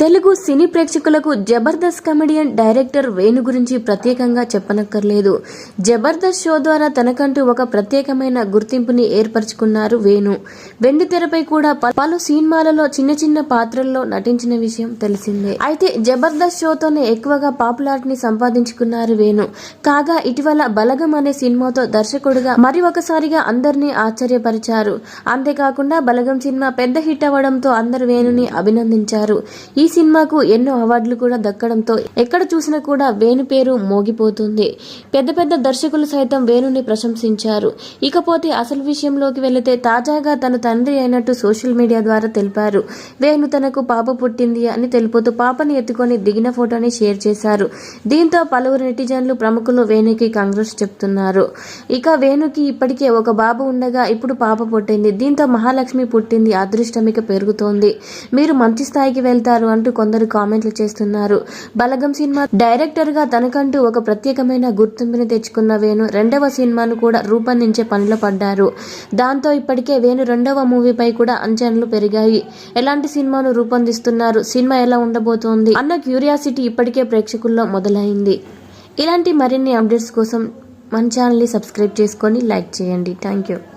తెలుగు సినీ ప్రేక్షకులకు Jabardasth comedian director Venu గురించి ప్రత్యేకంగా చెప్పనక్కర్లేదు. జబర్దస్త్ షో ద్వారా తనకంటూ ఒక ప్రత్యేకమైన గుర్తింపుని ఏర్పరచుకున్నారు వేణు. వెండి తెరపై కూడా పలు సినిమాలలో చిన్న చిన్న పాత్రల్లో నటించిన విషయం తెలిసిందే. అయితే జబర్దస్త్ షోతోనే ఎక్కువగా పాపులారిటీని సంపాదించుకున్నారు వేణు. కాగా ఇటీవల బలగం అనే సినిమాతో దర్శకుడుగా మరి ఒకసారిగా అందరినీ ఆశ్చర్యపరిచారు. అంతేకాకుండా బలగం సినిమా పెద్ద హిట్ అవ్వడంతో అందరు వేణుని అభినందించారు. ఈ సినిమాకు ఎన్నో అవార్డులు కూడా దక్కడంతో ఎక్కడ చూసినా కూడా వేణు పేరు మోగిపోతుంది. పెద్ద పెద్ద దర్శకులు సైతం వేణుని ప్రశంసించారు. ఇకపోతే అసలు విషయంలోకి వెళితే తాజాగా తన తండ్రి అయినట్టు సోషల్ మీడియా ద్వారా తెలిపారు. వేణు తనకు పాప పుట్టింది అని తెలుపుతూ పాపని ఎత్తుకొని దిగిన ఫోటోని షేర్ చేశారు. దీంతో పలువురు నెటిజన్లు ప్రముఖులు వేణుకి కాంగ్రెస్ చెప్తున్నారు. ఇక వేణుకి ఇప్పటికే ఒక బాబు ఉండగా ఇప్పుడు పాప పుట్టింది. దీంతో మహాలక్ష్మి పుట్టింది. అదృష్టమిక పెరుగుతోంది. మీరు మంచి స్థాయికి వెళ్తారు అంటూ కొందరు కామెంట్లు చేస్తున్నారు. బలగం సినిమా డైరెక్టర్గా తనకంటూ ఒక ప్రత్యేకమైన గుర్తింపుని తెచ్చుకున్న వేణు రెండవ సినిమాను కూడా రూపొందించే పనిలో పడ్డారు. దాంతో ఇప్పటికే వేణు రెండవ మూవీపై కూడా అంచనాలు పెరిగాయి. ఎలాంటి సినిమాను రూపొందిస్తున్నారు? సినిమా ఎలా ఉండబోతోంది? అన్న క్యూరియాసిటీ ఇప్పటికే ప్రేక్షకుల్లో మొదలైంది. ఇలాంటి మరిన్ని అప్డేట్స్ కోసం మన ఛానల్ని సబ్స్క్రైబ్ చేసుకొని లైక్ చేయండి. Thank you.